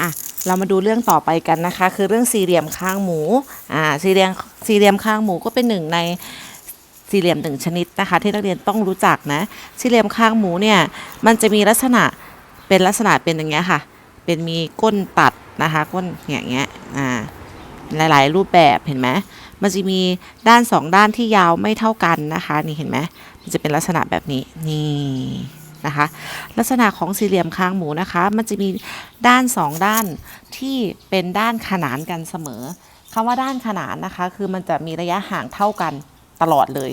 อะเรามาดูเรื่องต่อไปกันนะคะ คือเรื่องสี่เหลี่ยมข้างหมูอ่าสี่เหลี่ยมสี่เหลี่ยมข้างหมูก็เป็นหนึ่งในสี่เหลี่ยมหนึ่งชนิดนะคะ ที่นักเรียนต้องรู้จักนะสี่เหลี่ยมข้างหมูเนี่ยมันจะมีลักษณะเป็นลักษณะเป็นอย่างเงี้ยค่ะ เป็นมีก้นตัดนะคะก้นอย่างเงี้ยอ่าหลาย ๆ รูปแบบเห็นไหมมันจะมีด้านสองด้านที่ยาวไม่เท่ากันนะคะ นี่เห็นไหมมันจะเป็นลักษณะแบบนี้นี่ นะคะ ลักษณะของสี่เหลี่ยมคางหมูนะคะ มันจะมีด้านสองด้านที่เป็นด้านขนานกันเสมอคำว่าด้านขนานนะคะ คือมันจะมีระยะห่างเท่ากันตลอดเลย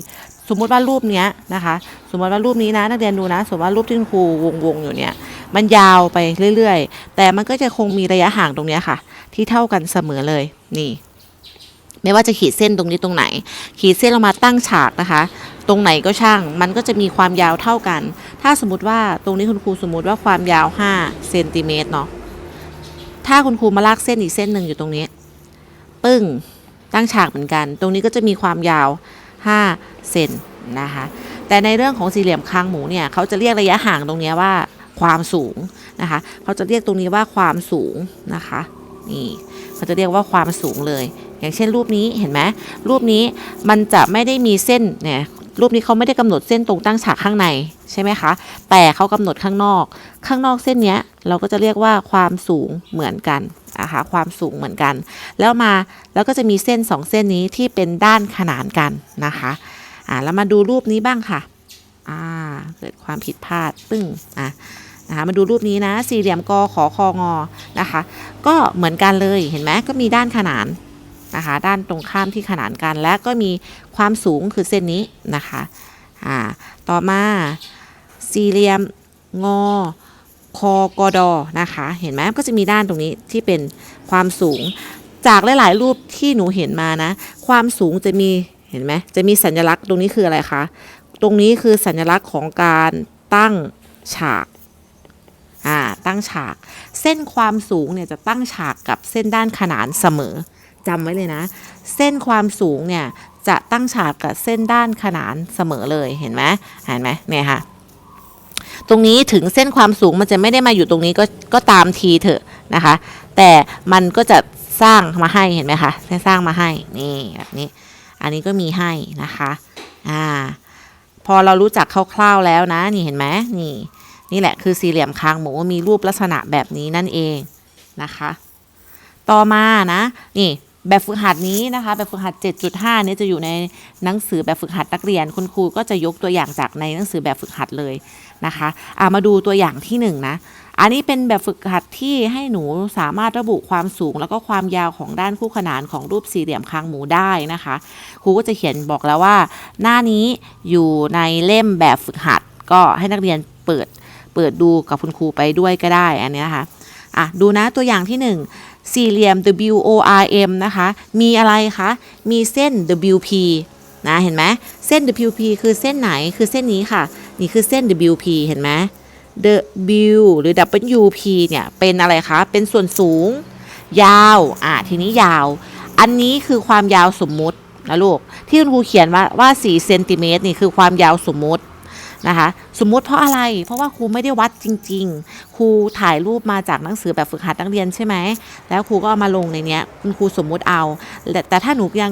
สมมุติว่ารูปเนี้ยนะคะ สมมติว่ารูปนี้นะนักเรียนดูนะสมมติว่ารูปที่ครูวงวงๆอยู่เนี่ยมันยาวไปเรื่อย ๆ แต่มันก็จะคงมีระยะห่างตรงเนี้ยค่ะ ที่เท่ากันเสมอเลยนี่ไม่ว่าจะขีดเส้นตรงนี้ตรงไหน ขีดเส้นลงมาตั้งฉากนะคะ ตรงไหนก็ช่าง มันก็จะมีความยาวเท่ากัน ถ้าสมมติว่าตรงนี้คุณครูสมมติว่าความยาว5เซนติเมตรเนาะถ้าคุณครูมาลากเส้นอีกเส้นหนึ่งอยู่ตรงนี้ ปึ้งตั้งฉากเหมือนกัน ตรงนี้ก็จะมีความยาว5เซนนะคะแต่ในเรื่องของสี่เหลี่ยมคางหมูเนี่ยเขาจะเรียกระยะห่างตรงนี้ว่าความสูงนะคะเขาจะเรียกตรงนี้ว่าความสูงนะคะนี่เขาจะเรียกว่าความสูงเลย อย่างเช่นรูปนี้เห็นไหมรูปนี้มันจะไม่ได้มีเส้นเนี่ย รูปนี้เขาไม่ได้กำหนดเส้นตรงตั้งฉากข้างในใช่ไหมคะ แต่เขากำหนดข้างนอก ข้างนอกเส้นเนี้ยเราก็จะเรียกว่าความสูงเหมือนกันนะคะความสูงเหมือนกัน แล้วมาแล้วก็จะมีเส้นสองเส้นนี้ที่เป็นด้านขนานกันนะคะอ่าแล้วมาดูรูปนี้บ้างค่ะอ่าเกิดความผิดพลาดปึ้งอะนะคะมาดูรูปนี้นะ สี่เหลี่ยมกอขอคองอนะคะ ก็เหมือนกันเลยเห็นไหมก็มีด้านขนาน นะคะ ด้านตรงข้ามที่ขนานกัน และก็มีความสูงคือเส้นนี้นะคะอ่าต่อมาสี่เหลี่ยมงอคอกอดอนะคะ เห็นไหมก็จะมีด้านตรงนี้ที่เป็นความสูง จากหลาย ๆ รูปที่หนูเห็นมานะ ความสูงจะมีเห็นไหมจะมีสัญลักษณ์ตรงนี้คืออะไรคะตรงนี้คือสัญลักษณ์ของการตั้งฉากอ่าตั้งฉาก เส้นความสูงเนี่ยจะตั้งฉากกับเส้นด้านขนานเสมอ จำไว้เลยนะ เส้นความสูงเนี่ยจะตั้งฉากกับเส้นด้านขนานเสมอเลยเห็นไหมเห็นไหมเนี่ยค่ะ ตรงนี้ถึงเส้นความสูงมันจะไม่ได้มาอยู่ตรงนี้ก็ก็ตามทีเถอะนะคะ แต่มันก็จะสร้างมาให้เห็นไหมคะสร้างมาให้นี่แบบนี้ อันนี้ก็มีให้นะคะอ่าพอเรารู้จักคร่าวๆแล้วนะนี่เห็นไหมนี่ นี่แหละคือสี่เหลี่ยมคางหมูมีรูปลักษณะแบบนี้นั่นเองนะคะ ต่อมานะ นี่ แบบฝึกหัดนี้นะคะ แบบฝึกหัด 7.5เนี่ยจะอยู่ในหนังสือแบบฝึกหัดนักเรียน คุณครูก็จะยกตัวอย่างจากในหนังสือแบบฝึกหัดเลยนะคะอามาดูตัวอย่างที่หนึ่งนะอันนี้เป็นแบบฝึกหัดที่ให้หนูสามารถระบุความสูง แล้วก็ความยาวของด้านคู่ขนานของรูปสี่เหลี่ยมคางหมูได้นะคะครูก็จะเขียนบอกแล้วว่า หน้านี้อยู่ในเล่มแบบฝึกหัด ก็ให้นักเรียนเปิดเปิดดูกับคุณครูไปด้วยก็ได้อันนี้นะคะอะดูนะตัวอย่างที่หนึ่ง สี่เหลี่ยม WORM นะคะ มีอะไรคะ มีเส้น WP นะ เห็นไหมเส้น WP คือเส้นไหน คือเส้นนี้ค่ะ นี่คือเส้น WP เห็นไหม W หรือ WP เนี่ย เป็นอะไรคะ เป็นส่วนสูง ยาว อะ ทีนี้ยาว อันนี้คือความยาวสมมุตินะลูก ที่คุณครูเขียนว่าว่า4เซนติเมตรนี่คือความยาวสมมุติ นะคะ สมมุติเพราะอะไร เพราะว่าครูไม่ได้วัดจริง ๆ ครูถ่ายรูปมาจากหนังสือแบบฝึกหัดนักเรียนใช่ไหม แล้วครูก็เอามาลงในเนี้ยคุณครูสมมุติเอา แต่ถ้าหนูยัง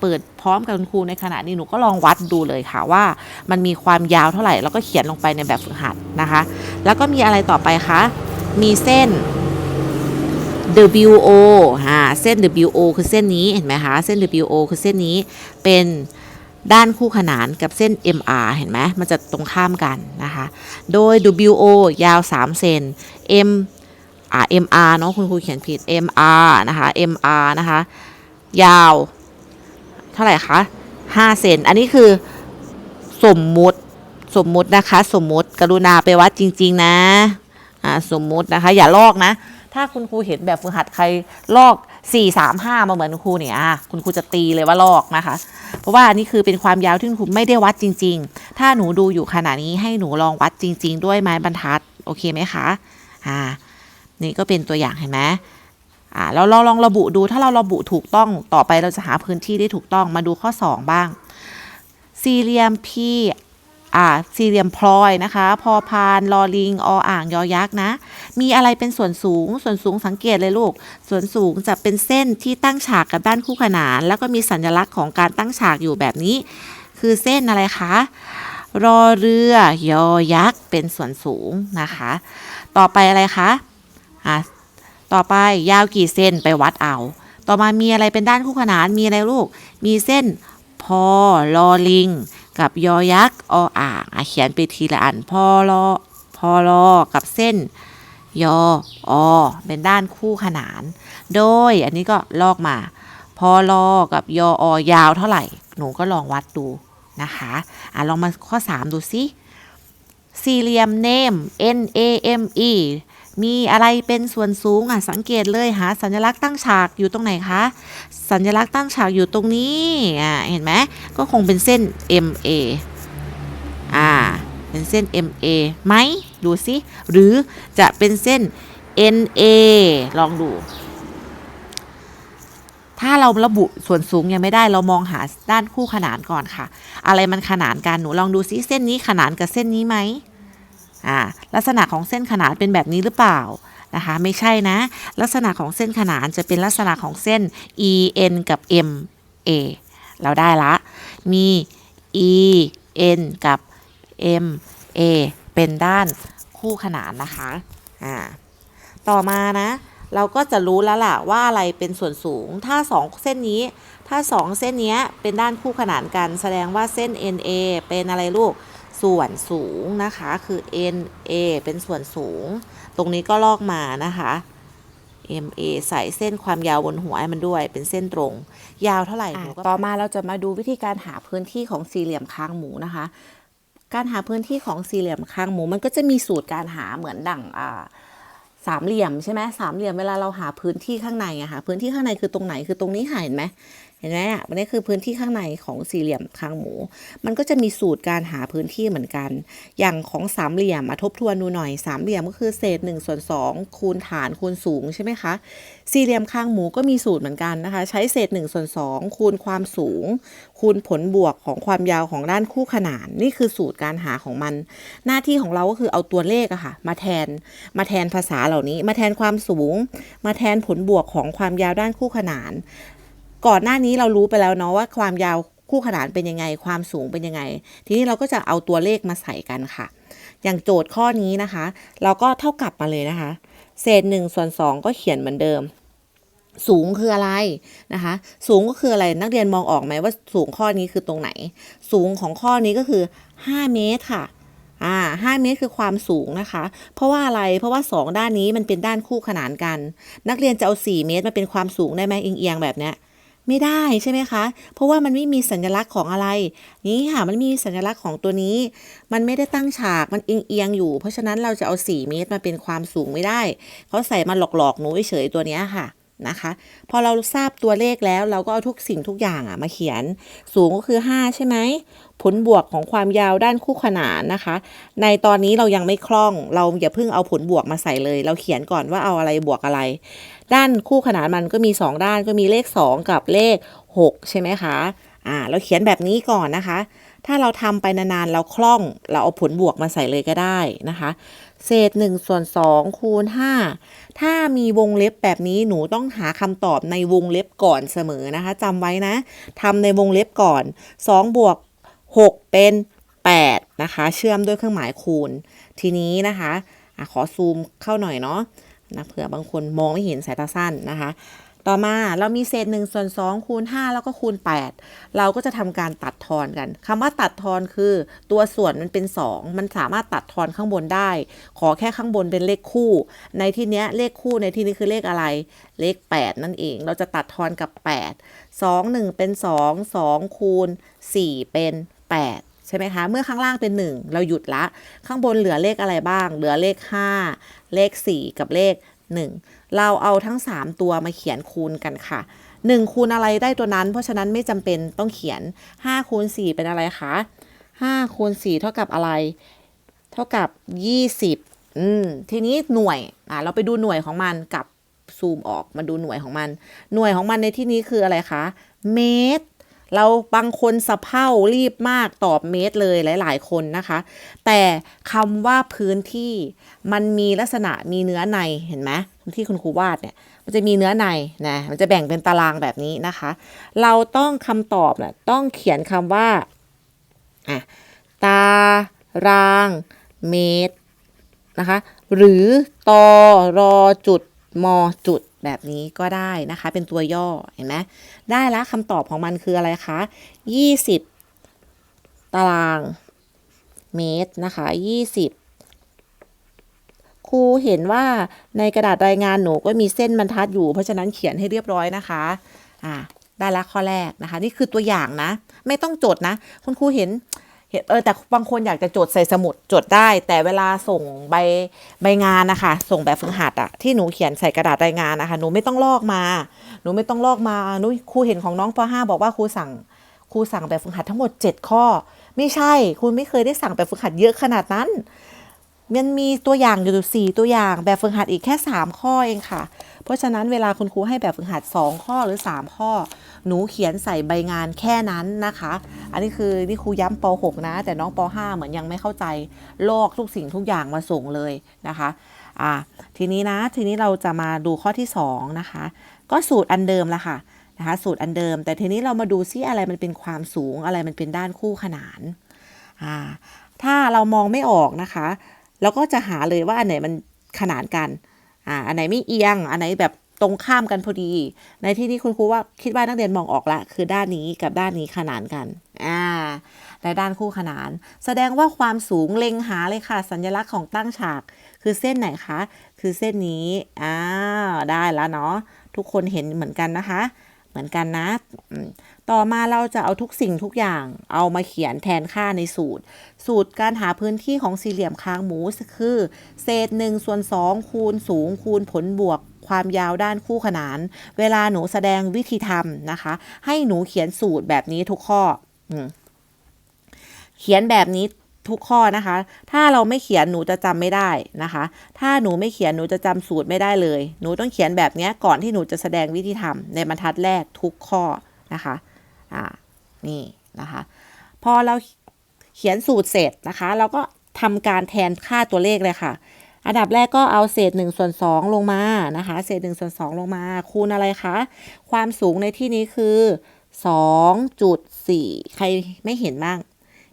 เปิดพร้อมกับคุณครูในขณะนี้หนูก็ลองวัดดูเลยค่ะว่า มันมีความยาวเท่าไหร่ แล้วก็เขียนลงไปในแบบฝึกหัดนะคะ แล้วก็มีอะไรต่อไปคะ มีเส้น WO อ่าเส้น WO คือเส้นนี้เห็นไหมคะ เส้น WO คือเส้นนี้เป็น ด้านคู่ขนานกับเส้น MR เห็นไหมมันจะตรงข้ามกันนะคะ โดย WO ยาว 3 เซน M อ่า MR เนาะคุณครูเขียนผิด MR นะคะ MR นะคะ ยาว เท่าไหร่คะ 5 เซน อันนี้คือสมมุติสมมุตินะคะ สมมุติกรุณาไปวัดจริง ๆ นะ อ่า สมมุตินะคะ อย่าลอกนะ ถ้าคุณครูเห็นแบบฝึกหัดใครลอก 4 3 5 มาเหมือนคุณครูเนี่ยอะคุณครูจะตีเลยว่าลอกนะคะ เพราะว่านนี้คือเป็นความยาวที่คุณครูไม่ได้วัดจริง ๆ ถ้าหนูดูอยู่ขณะนี้ให้หนูลองวัดจริง ๆ ด้วยไม้บรรทัดโอเคไหมคะอ่านี่ก็เป็นตัวอย่างเห็นไหมอ่าแล้วเราลองระบุดูถ้าเราระบุถูกต้องต่อไปเราจะหาพื้นที่ได้ถูกต้องมาดูข้อ 2 บ้าง สี่เหลี่ยม P อ่าสี่เหลี่ยมพลอยนะคะ พอพานลอลิงออ่างยอยักษ์นะ มีอะไรเป็นส่วนสูง ส่วนสูงสังเกตเลยลูก ส่วนสูงจะเป็นเส้นที่ตั้งฉากกับด้านคู่ขนาน แล้วก็มีสัญลักษณ์ของการตั้งฉากอยู่แบบนี้ คือเส้นอะไรคะ รอเรือยอยักษ์เป็นส่วนสูงนะคะ ต่อไปอะไรคะอะต่อไปยาวกี่เส้นไปวัดเอา ต่อมามีอะไรเป็นด้านคู่ขนาน มีอะไรลูก มีเส้นพอลอลิง กับยอยักษ์ออ่างเขียนไปทีละอันพอลอพอลอกับเส้นยออเป็นด้านคู่ขนาน โดยอันนี้ก็ลอกมา พอลอกับยออยาวเท่าไหร่ หนูก็ลองวัดดูนะคะอะลองมาข้อ 3 ดูสิสี่เหลี่ยม name n a m e มีอะไรเป็นส่วนสูงอะสังเกตเลยหาสัญลักษณ์ตั้งฉากอยู่ตรงไหนคะ สัญลักษณ์ตั้งฉากอยู่ตรงนี้อะเห็นไหมก็คงเป็นเส้น MA อ่าเป็นเส้น MA ไหมดูสิหรือจะเป็นเส้น NA ลองดู ถ้าเราระบุส่วนสูงยังไม่ได้เรามองหาด้านคู่ขนานก่อนค่ะ อะไรมันขนานกันหนูลองดูซิเส้นนี้ขนานกับเส้นนี้ไหม อ่าลักษณะของเส้นขนานเป็นแบบนี้หรือเปล่านะคะไม่ใช่นะ ลักษณะของเส้นขนานจะเป็นลักษณะของเส้น E N กับ M A เราได้ละ มี E N กับ M A เป็นด้านคู่ขนานนะคะอ่าต่อมานะ เราก็จะรู้แล้วล่ะว่าอะไรเป็นส่วนสูง ถ้า 2 เส้นนี้ ถ้า 2 เส้นเนี้ยเป็นด้านคู่ขนานกัน แสดงว่าเส้น NA เป็นอะไรลูก ส่วนสูงนะคะคือ NA เป็นส่วนสูง ตรงนี้ก็ลอกมานะคะ MA ใส่เส้นความยาวบนหัวให้มันด้วย เป็นเส้นตรง ยาวเท่าไหร่หนูก็ต่อมาเราจะมาดูวิธีการหาพื้นที่ของสี่เหลี่ยมคางหมูนะคะ การหาพื้นที่ของสี่เหลี่ยมคางหมูมันก็จะมีสูตรการหาเหมือนดั่งอ่าสามเหลี่ยมใช่ไหมสามเหลี่ยมเวลาเราหาพื้นที่ข้างในอะค่ะพื้นที่ข้างในคือตรงไหนคือตรงนี้ค่ะเห็นไหม เห็นไหมอะมันนี่คือพื้นที่ข้างในของสี่เหลี่ยมคางหมู มันก็จะมีสูตรการหาพื้นที่เหมือนกัน อย่างของสามเหลี่ยมมาทบทวนดูหน่อยสามเหลี่ยมก็คือเศษ1ส่วน2คูณฐานคูณสูงใช่ไหมคะ สี่เหลี่ยมคางหมูก็มีสูตรเหมือนกันนะคะ ใช้เศษ1ส่วน2คูณความสูง คูณผลบวกของความยาวของด้านคู่ขนาน นี่คือสูตรการหาของมัน หน้าที่ของเราก็คือเอาตัวเลขอะค่ะ มาแทน มาแทนภาษาเหล่านี้ มาแทนความสูง มาแทนผลบวกของความยาวด้านคู่ขนาน ก่อนหน้านี้เรารู้ไปแล้วเนาะว่าความยาวคู่ขนานเป็นยังไง ความสูงเป็นยังไง ทีนี้เราก็จะเอาตัวเลขมาใส่กันค่ะ อย่างโจทย์ข้อนี้นะคะ เราก็เท่ากับมาเลยนะคะ เศษ1ส่วน2 ก็เขียนเหมือนเดิม สูงคืออะไรนะคะ สูงก็คืออะไรนักเรียนมองออกไหมว่าสูงข้อนี้คือตรงไหน สูงของข้อนี้ก็คือ 5 เมตรค่ะอ่า5เมตรคือความสูงนะคะ เพราะว่าอะไร เพราะว่า 2 ด้านนี้มันเป็นด้านคู่ขนานกัน นักเรียนจะเอา 4 เมตรมาเป็นความสูงได้ไหมเอียงๆแบบเนี้ย ไม่ได้ใช่ไหมคะ เพราะว่ามันไม่มีสัญลักษณ์ของอะไร นี้ค่ะ มันมีสัญลักษณ์ของตัวนี้ มันไม่ได้ตั้งฉาก มันเอียงๆอยู่ เพราะฉะนั้นเราจะเอา 4 เมตรมาเป็นความสูงไม่ได้ เขาใส่มาหลอกๆหนูเฉยๆตัวนี้ค่ะนะคะ พอเราทราบตัวเลขแล้วเราก็เอาทุกสิ่งทุกอย่างอะมาเขียน สูงก็คือ 5 ใช่ไหม ผลบวกของความยาวด้านคู่ขนานนะคะ ในตอนนี้เรายังไม่คล่อง เราอย่าเพิ่งเอาผลบวกมาใส่เลย เราเขียนก่อนว่าเอาอะไรบวกอะไร ด้านคู่ขนานมันก็มี 2 ด้านก็มีเลข 2 กับเลข 6 ใช่ไหมคะอ่าเราเขียนแบบนี้ก่อนนะคะ ถ้าเราทำไปนานๆเราคล่องเราเอาผลบวกมาใส่เลยก็ได้นะคะ เศษ1ส่วน2คูณ5ถ้ามีวงเล็บแบบนี้หนูต้องหาคำตอบในวงเล็บก่อนเสมอนะคะจำไว้นะทำในวงเล็บก่อน 2 บวก 6 เป็น 8 นะคะ เชื่อมด้วยเครื่องหมายคูณ ทีนี้นะคะอะขอซูมเข้าหน่อยเนาะ นะเผื่อบางคนมองไม่เห็นสายตาสั้นนะคะ ต่อมาเรามีเศษ1ส่วน2คูณ5แล้วก็คูณ 8 เราก็จะทำการตัดทอนกันคำว่าตัดทอนคือ ตัวส่วนมันเป็น 2 มันสามารถตัดทอนข้างบนได้ ขอแค่ข้างบนเป็นเลขคู่ ในที่นี้เลขคู่ในที่นี้คือเลขอะไร เลข 8 นั่นเอง เราจะตัดทอนกับ 8 2 1 เป็น 2 2 คูณ 4 เป็น 8 ใช่ไหมคะ เมื่อข้างล่างเป็น 1 เราหยุดละ ข้างบนเหลือเลขอะไรบ้าง เหลือเลข 5 เลข 4 กับเลข 1 เราเอาทั้ง 3 ตัวมาเขียนคูณกันค่ะ 1 คูณอะไรได้ตัวนั้น เพราะฉะนั้นไม่จำเป็นต้องเขียน 5 คูณ 4 เป็นอะไรคะ 5 คูณ 4 เท่ากับอะไร เท่ากับ 20 อืม ทีนี้หน่วย อะเราไปดูหน่วยของมันกับซูมออกมาดูหน่วยของมัน หน่วยของมันในที่นี้คืออะไรคะ เมตร เราบางคนสะเพร่ารีบมากตอบเมตรเลยหลาย ๆ คนนะคะ แต่คำว่าพื้นที่มันมีลักษณะมีเนื้อในเห็นไหมที่คุณครูวาดเนี่ย มันจะมีเนื้อในนะมันจะแบ่งเป็นตารางแบบนี้นะคะ เราต้องคำตอบนะต้องเขียนคำว่าอะตารางเมตรนะคะ หรือตอรอจุดมอจุด แบบนี้ก็ได้นะคะ เป็นตัวย่อเห็นไหมได้แล้วคำตอบของมันคืออะไรคะ20 ตารางเมตรนะคะ20ครูเห็นว่าในกระดาษรายงานหนูก็มีเส้นบรรทัดอยู่ เพราะฉะนั้นเขียนให้เรียบร้อยนะคะอ่าได้และข้อแรกนะคะ นี่คือตัวอย่างนะ ไม่ต้องจดนะ คุณครูเห็น เห็นเออแต่บางคนอยากจะจดใส่สมุดจดได้ แต่เวลาส่งใบใบงานนะคะ ส่งแบบฝึกหัดอะที่หนูเขียนใส่กระดาษรายงานนะคะ หนูไม่ต้องลอกมา หนูไม่ต้องลอกมาหนูครูเห็นของน้องป .5 บอกว่าครูสั่งครูสั่งแบบฝึกหัดทั้งหมด 7 ข้อ ไม่ใช่คุณไม่เคยได้สั่งแบบฝึกหัดเยอะขนาดนั้น มันมีตัวอย่างอยู่สี่ตัวอย่างแบบฝึกหัดอีกแค่ 3 ข้อเองค่ะ เพราะฉะนั้นเวลาคุณครูให้แบบฝึกหัด 2 ข้อหรือ 3 ข้อ หนูเขียนใส่ใบงานแค่นั้นนะคะ อันนี้คือนี่ครูย้ำป .6 นะ แต่น้องป .5 เหมือนยังไม่เข้าใจลอกทุกสิ่งทุกอย่างมาส่งเลยนะคะอ่าทีนี้นะทีนี้เราจะมาดูข้อที่ 2 นะคะ ก็สูตรอันเดิมละค่ะนะคะสูตรอันเดิม แต่ทีนี้เรามาดูซิอะไรมันเป็นความสูงอะไรมันเป็นด้านคู่ขนานอ่าถ้าเรามองไม่ออกนะคะแล้วก็จะหาเลยว่าอันไหนมันขนานกันอ่าอันไหนไม่เอียง อันไหนแบบ ตรงข้ามกันพอดี ในที่นี้คุณครูว่าคิดว่านักเรียนมองออกละ คือด้านนี้กับด้านนี้ขนานกันอ่าและด้านคู่ขนาน แสดงว่าความสูงเล็งหาเลยค่ะ สัญลักษณ์ของตั้งฉาก คือเส้นไหนคะ คือเส้นนี้อ้าวได้แล้วเนาะทุกคนเห็นเหมือนกันนะคะ เหมือนกันนะ ต่อมาเราจะเอาทุกสิ่งทุกอย่างเอามาเขียนแทนค่าในสูตร สูตรการหาพื้นที่ของสี่เหลี่ยมคางหมูคือ เศษ1ส่วน2คูณสูงคูณผลบวก ความยาวด้านคู่ขนาน เวลาหนูแสดงวิธีทำนะคะ ให้หนูเขียนสูตรแบบนี้ทุกข้ออเขียนแบบนี้ทุกข้อนะคะ ถ้าเราไม่เขียนหนูจะจำไม่ได้นะคะ ถ้าหนูไม่เขียนหนูจะจำสูตรไม่ได้เลย หนูต้องเขียนแบบนี้ก่อนที่หนูจะแสดงวิธีทำในบรรทัดแรกทุกข้อนะคะ อ่า นี่นะคะ พอเราเขียนสูตรเสร็จนะคะ เราก็ทำการแทนค่าตัวเลขเลยค่ะ อันดับแรกก็เอาเศษ1ส่วน2ลงมานะคะ เศษ1ส่วน2ลงมา คูณอะไรคะ ความสูงในที่นี้คือ2.4 ใครไม่เห็นบ้าง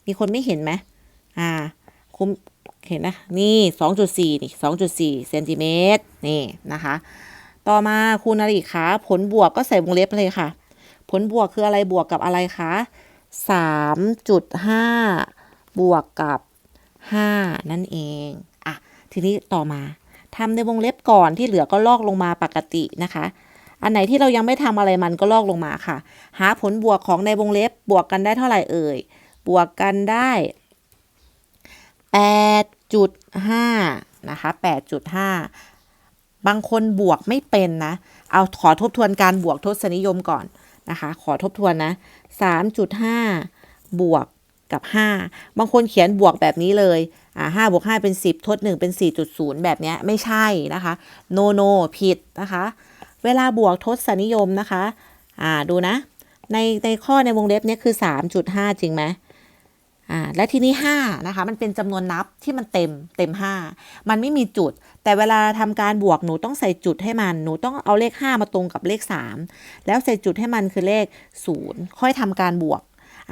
มีคนไม่เห็นไหมอ่าคุณเห็นนะ นี่2.4นี่2.4เซนติเมตรนี่นะคะ ต่อมาคูณอะไรอีกคะผลบวกก็ใส่วงเล็บเลยค่ะ ผลบวกคืออะไรบวกกับอะไรคะ3.5 บวกกับ 5 นั่นเอง ทีนี้ต่อมาทำในวงเล็บก่อนที่เหลือก็ลอกลงมาปกตินะคะ อันไหนที่เรายังไม่ทำอะไรมันก็ลอกลงมาค่ะ หาผลบวกของในวงเล็บบวกกันได้เท่าไหร่เอ่ย บวกกันได้8.5นะคะ8.5 บางคนบวกไม่เป็นนะ เอาขอทบทวนการบวกทศนิยมก่อนนะคะ ขอทบทวนนะ 3.5 บวก กับ 5 บางคนเขียนบวกแบบนี้เลยอ่า5บวก5เป็น 10 ทด 1 เป็น 4.0 แบบเนี้ยไม่ใช่นะคะโนโนผิดนะคะ เวลาบวกทศนิยมนะคะอ่าดูนะ ในในข้อในวงเล็บเนี้ยคือ 3.5 จริงไหมอ่าและทีนี้5นะคะ มันเป็นจำนวนนับที่มันเต็มเต็ม 5 มันไม่มีจุด แต่เวลาทำการบวกหนูต้องใส่จุดให้มัน หนูต้องเอาเลข 5 มาตรงกับเลข 3 แล้วใส่จุดให้มันคือเลข 0 ค่อยทำการบวก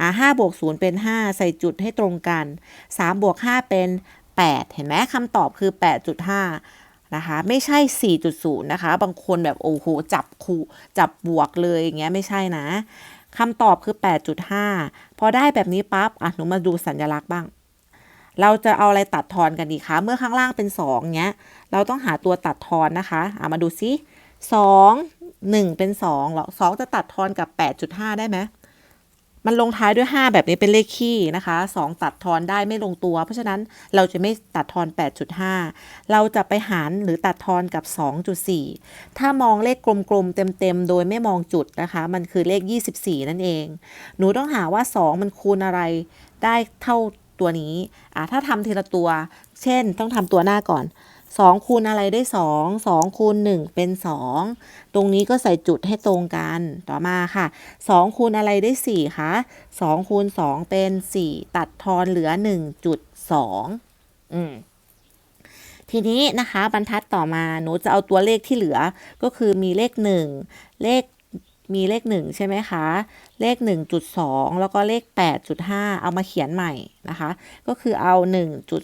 อ่า5บวก0เป็น 5 ใส่จุดให้ตรงกัน 3 บวก 5 เป็น 8 เห็นไหมคำตอบคือ 8.5 นะคะ ไม่ใช่ 4.0 นะคะ บางคนแบบ โอ้โห จับคูจับบวกเลยอย่างเงี้ยไม่ใช่นะคำตอบคือ 8.5 พอได้แบบนี้ปั๊บอะหนูมาดูสัญลักษณ์บ้าง เราจะเอาอะไรตัดทอนกันดีคะ เมื่อข้างล่างเป็น 2 เงี้ย เราต้องหาตัวตัดทอนนะคะอะมาดูซิ2 1 เป็น2หรอ2จะตัดทอนกับ 8.5 ได้ไหม มันลงท้ายด้วย 5 แบบนี้เป็นเลขคี่นะคะ 2 ตัดทอนได้ไม่ลงตัว เพราะฉะนั้นเราจะไม่ตัดทอน 8.5 เราจะไปหารหรือตัดทอนกับ 2.4 ถ้ามองเลขกลมๆ เต็มๆ โดยไม่มองจุดนะคะ มันคือเลข 24 นั่นเอง หนูต้องหาว่า 2 มันคูณอะไรได้เท่าตัวนี้อะถ้าทำทีละตัว เช่น ต้องทำตัวหน้าก่อน 2คูณอะไรได้ 2 2คูณ1เป็น 2 ตรงนี้ก็ใส่จุดให้ตรงกัน ต่อมาค่ะ 2คูณอะไรได้4คะ2คูณ2เป็น 4 ตัดทอนเหลือ 1.2 อืมทีนี้นะคะบรรทัดต่อมาหนูจะเอาตัวเลขที่เหลือก็คือมีเลข 1 เลขมีเลข 1 ใช่ไหมคะ เลข 1.2 แล้วก็เลข 8.5 เอามาเขียนใหม่นะคะ ก็คือเอา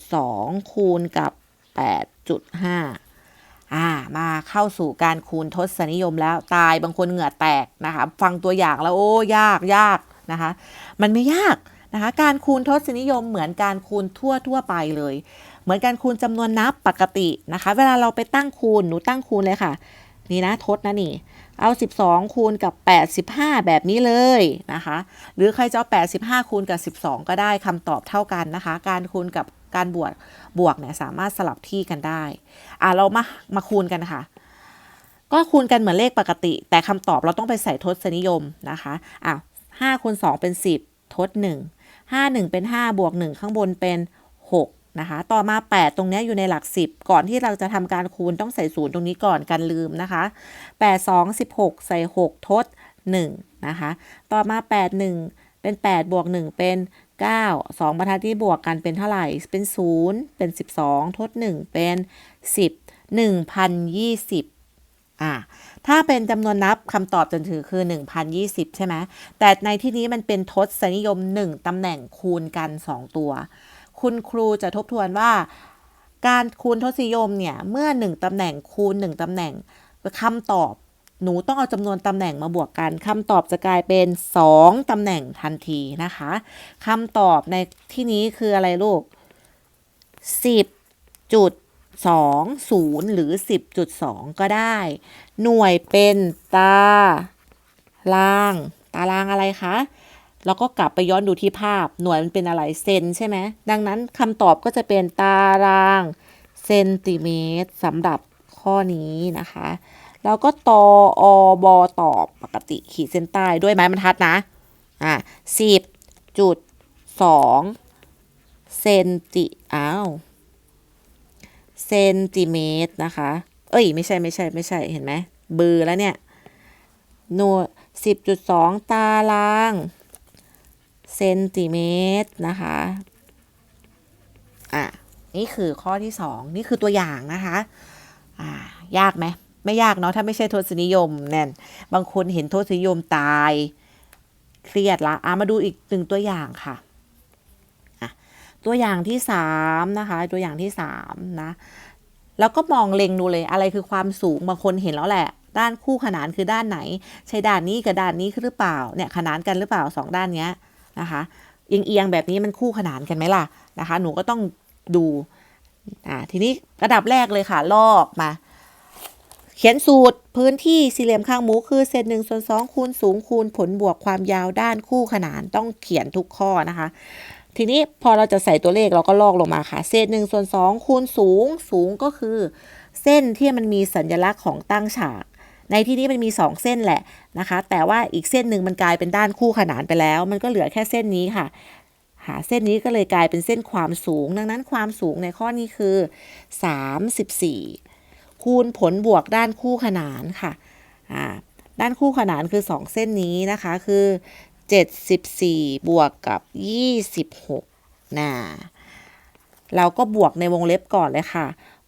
1.2 คูณกับ 8.5อ่ามาเข้าสู่การคูณทศนิยมแล้วตายบางคนเหงื่อแตกนะคะฟังตัวอย่างแล้วโอ้ยากยากนะคะ มันไม่ยากนะคะการคูณทศนิยมเหมือนการคูณทั่วทั่วไปเลย เหมือนการคูณจำนวนนับปกตินะคะ เวลาเราไปตั้งคูณหนูตั้งคูณเลยค่ะ นี่นะทศนะนี่ เอา 12 คูณกับ 85 แบบนี้เลยนะคะ หรือใครจะเอา85 คูณกับ 12 ก็ได้คำตอบเท่ากันนะคะ การคูณกับ การบวกบวกเนี่ยสามารถสลับที่กันได้อะเรามามาคูณกันค่ะ ก็คูณกันเหมือนเลขปกติ แต่คำตอบเราต้องไปใส่ทศนิยมนะคะอะ5คูณ2เป็น10ทด1 5 1เป็น5บวก1ข้างบนเป็น6นะคะต่อมา 8 ตรงเนี้ยอยู่ในหลัก 10 ก่อนที่เราจะทำการคูณต้องใส่ศูนย์ตรงนี้ก่อนกันลืมนะคะ 8 2 16 ใส่ 6 ทด 1 นะคะ ต่อมา 8 1 เป็น 8 บวก 1 เป็น 9 2บรรทัดที่บวกกันเป็นเท่าไหร่ เป็น 0 เป็น 12 ทด 1 เป็น 10 1,020อ่าถ้าเป็นจำนวนนับคำตอบจนถือคือ 1,020 ใช่ไหม แต่ในที่นี้มันเป็นทศนิยม 1ตำแหน่งคูณกัน 2 ตัว คุณครูจะทบทวนว่า การคูณทศนิยมเนี่ย เมื่อ 1ตำแหน่งคูณ 1ตำแหน่งคำตอบ หนูต้องเอาจำนวนตำแหน่งมาบวกกันคำตอบจะกลายเป็น 2ตำแหน่งทันทีนะคะคำตอบในที่นี้คืออะไรลูก 10จุด20 หรือ 10.2 ก็ได้ หน่วยเป็นตาราง ตารางอะไรคะ แล้วก็กลับไปย้อนดูที่ภาพ หน่วยมันเป็นอะไรเซนใช่ไหม ดังนั้นคำตอบก็จะเป็นตารางเซนติเมตรสำหรับข้อนี้นะคะ แล้วก็ตออบอตอบปกติขีดเส้นใต้ด้วยไม้บรรทัดนะ อะสิบจุดสองเซนติอ้าวเซนติเมตรนะคะ เอ้ย ไม่ใช่ไม่ใช่ไม่ใช่เห็นไหมเบือแล้วเนี่ยหน่วยสิบจุดสองตารางเซนติเมตรนะคะ อะ นี่คือข้อที่สองนี่คือตัวอย่างนะคะ อ่า ยากไหม ไม่ยากเนาะถ้าไม่ใช่ทศนิยมแน่นบางคนเห็นทศนิยมตายเครียดละอะมาดูอีกหนึ่งตัวอย่างค่ะตัวอย่างที่สามนะคะตัวอย่างที่สามนะแล้วก็มองเล็งดูเลยอะไรคือความสูงบางคนเห็นแล้วแหละ ด้านคู่ขนานคือด้านไหน ใช่ด้านนี้กับด้านนี้หรือเปล่าเนี่ยขนานกันหรือเปล่าสองด้านเนี้ยนะคะเอียงๆแบบนี้มันคู่ขนานกันไหมล่ะนะคะ หนูก็ต้องดูอ่าทีนี้ระดับแรกเลยค่ะลอกมา เขียนสูตรพื้นที่สี่เหลี่ยมข้างหมูคือเศษหนึ่งส่วนสองคูณสูงคูณผลบวกความยาวด้านคู่ขนานต้องเขียนทุกข้อนะคะ ทีนี้พอเราจะใส่ตัวเลขเราก็ลอกลงมาค่ะ เศษหนึ่งส่วนสองคูณสูงสูงก็คือ เส้นที่มันมีสัญลักษณ์ของตั้งฉาก ในที่นี้มันมี 2 เส้นแหละนะคะ แต่ว่าอีกเส้นหนึ่งมันกลายเป็นด้านคู่ขนานไปแล้ว มันก็เหลือแค่เส้นนี้ค่ะหาเส้นนี้ก็เลยกลายเป็นเส้นความสูง ดังนั้นความสูงในข้อนี้คือ 34 คูณผลบวกด้านคู่ขนานค่ะอ่าด้านคู่ขนานคือ 2 เส้นนี้นะคะคือ 74 บวกกับ 26นะเราก็บวกในวงเล็บก่อนเลยค่ะ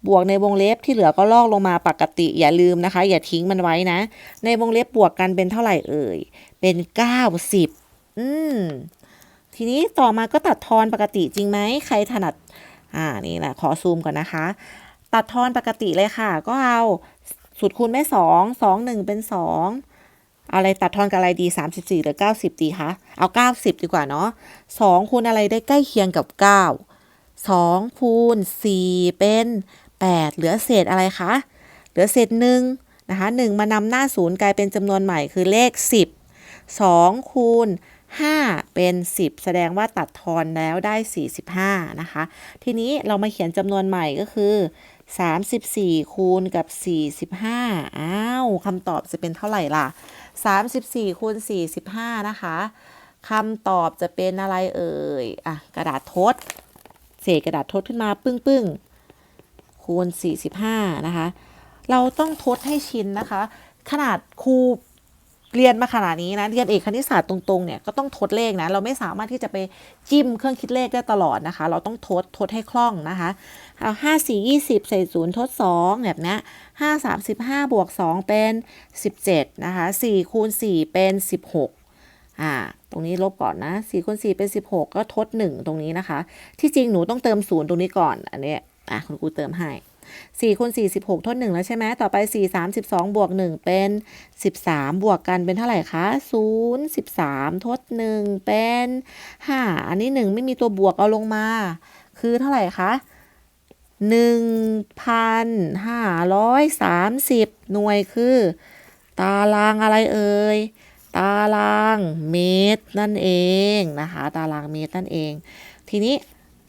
บวกในวงเล็บที่เหลือก็ลอกลงมาปกติอย่าลืมนะคะ อย่าทิ้งมันไว้นะ ในวงเล็บบวกกันเป็นเท่าไหร่เอ่ย เป็น 90 อืมทีนี้ต่อมาก็ตัดทอนปกติจริงไหมใครถนัด อ่านี่แหละขอซูมก่อนนะคะ ตัดทอนปกติเลยค่ะ ก็เอาสูตรคูณแม่สองสองหนึ่งเป็นสองอะไรตัดทอนกับอะไรดี 34 หรือ 90 ดีคะเอา 90 ดีกว่าเนาะ2คูณอะไรได้ใกล้เคียงกับ 9 2คูณ4เป็น 8 เหลือเศษอะไรคะ เหลือเศษหนึ่งนะคะ1มานำหน้าศูนย์กลายเป็นจำนวนใหม่คือเลข 10 2คูณ5เป็น 10 แสดงว่าตัดทอนแล้วได้ 45 นะคะ ทีนี้เรามาเขียนจำนวนใหม่ก็คือ 34 คูณกับ 45 อ้าวคำตอบจะเป็นเท่าไหร่ล่ะ 34 คูณ 45 นะคะคำตอบจะเป็นอะไรเอ่ย อะ กระดาษทด เศษกระดาษทดขึ้นมาปึ้งปึ้งคูณ 45 นะคะ เราต้องทดให้ชินนะคะ ขนาดครู เรียนมาขนาดนี้นะเรียนเอกคณิตศาสตร์ตรงๆเนี่ยก็ต้องทดเลขนะเราไม่สามารถที่จะไปจิ้มเครื่องคิดเลขได้ตลอดนะคะ เราต้องทดทดให้คล่องนะคะเอาห้าสี่ยี่สิบใส่ศูนย์ทดสองแบบนี้ห้าสามสิบห้าบวกสองเป็นสิบเจ็ดนะคะสี่คูณสี่เป็นสิบหกอ่าตรงนี้ลบก่อนนะ4คูณ4เป็น 16 ก็ทด 1 ตรงนี้นะคะ ที่จริงหนูต้องเติม 0 ตรงนี้ก่อน อันเนี้ยอะคุณครูเติมให้ 4คูณ4 16ทด1แล้วใช่ไหมต่อไป 4 32 บวก 1 เป็น 13 บวกกันเป็นเท่าไหร่คะ0 13 ทด 1 เป็น 5 อันนี้ 1 ไม่มีตัวบวกเอาลงมา คือเท่าไหร่คะ1,530 หน่วยคือ ตารางอะไรเอ่ยตารางเมตรนั่นเองนะคะ ตารางเมตรนั่นเอง ทีนี้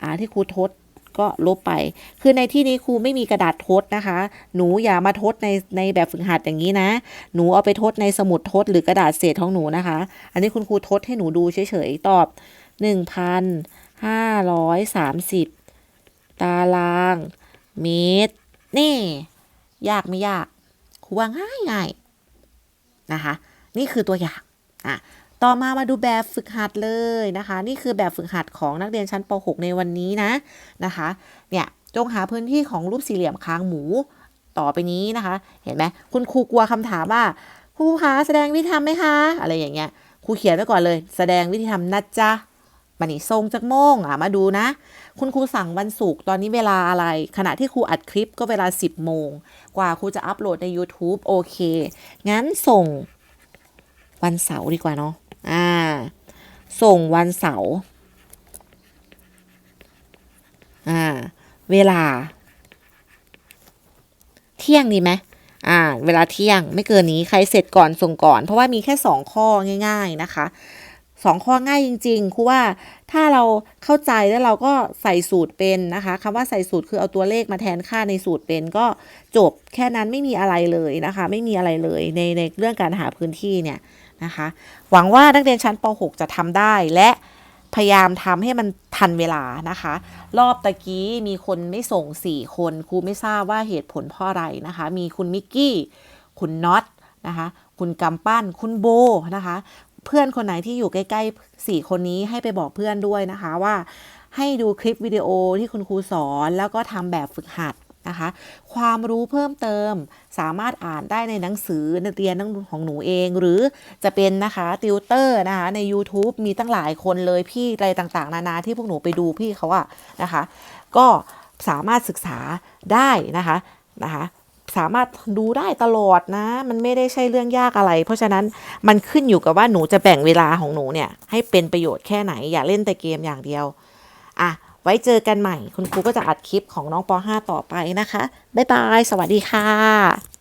อ่าที่ครูทด ก็ลบไป คือในที่นี้ครูไม่มีกระดาษทดนะคะ หนูอย่ามาทดในในแบบฝึกหัดอย่างนี้นะ หนูเอาไปทดในสมุดทดหรือกระดาษเศษของหนูนะคะ อันนี้คุณครูทดให้หนูดูเฉยๆตอบ1,530 ตารางเมตร นี่ ยากไม่ยากครูว่าง่ายง่ายนะคะ นี่คือตัวอย่างอะ ต่อมามาดูแบบฝึกหัดเลยนะคะ นี่คือแบบฝึกหัดของนักเรียนชั้นป .6 ในวันนี้นะนะคะเนี่ยจงหาพื้นที่ของรูปสี่เหลี่ยมคางหมูต่อไปนี้นะคะ เห็นไหมคุณครูกลัวคำถามว่าครูคะแสดงวิธีทำไหมคะ อะไรอย่างเงี้ยครูเขียนไว้ก่อนเลย แสดงวิธีทำนะจ๊ะบันนี้ทรงจากโมงอะมาดูนะ คุณครูสั่งวันศุกร์ตอนนี้เวลาอะไร ขณะที่ครูอัดคลิปก็เวลา 10 โมง กว่าครูจะอัปโหลดใน YouTube โอเค งั้นส่งวันเสาร์ดีกว่าเนาะ อ่า ส่งวันเสาร์อ่า เวลา เที่ยงดีไหมอ่า เวลาเที่ยงไม่เกินนี้ใครเสร็จก่อนส่งก่อน เพราะว่ามีแค่สองข้อง่าย ๆนะคะสองข้อง่ายจริงๆครูว่าถ้าเราเข้าใจแล้วเราก็ใส่สูตรเป็นนะคะคำว่าใส่สูตรคือเอาตัวเลขมาแทนค่าในสูตรเป็นก็จบแค่นั้นไม่มีอะไรเลยนะคะ ไม่มีอะไรเลยในในเรื่องการหาพื้นที่เนี่ย นะคะ หวังว่านักเรียนชั้นป .6 จะทำได้และพยายามทำให้มันทันเวลานะคะ รอบตะกี้มีคนไม่ส่ง 4 คนครูไม่ทราบว่าเหตุผลเพราะอะไรนะคะ มีคุณมิกกี้ คุณน็อตนะคะ คุณกำปั้น คุณโบนะคะ เพื่อนคนไหนที่อยู่ใกล้ๆ 4 คนนี้ให้ไปบอกเพื่อนด้วยนะคะว่าให้ดูคลิปวิดีโอที่คุณครูสอนแล้วก็ทำแบบฝึกหัด นะคะ ความรู้เพิ่มเติมสามารถอ่านได้ในหนังสือนักเรียนของหนูเอง หรือจะเป็นนะคะติวเตอร์นะคะใน YouTube มีตั้งหลายคนเลยพี่อะไรต่างๆ นานาที่พวกหนูไปดูพี่เขาอะนะคะ ก็สามารถศึกษาได้นะคะนะคะสามารถดูได้ตลอดนะ มันไม่ได้ใช่เรื่องยากอะไร เพราะฉะนั้นมันขึ้นอยู่กับว่าหนูจะแบ่งเวลาของหนูเนี่ยให้เป็นประโยชน์แค่ไหน อย่าเล่นแต่เกมอย่างเดียว อะ ไว้เจอกันใหม่ คุณครูก็จะอัดคลิปของน้องป .5 ต่อไปนะคะ บ๊ายบาย สวัสดีค่ะ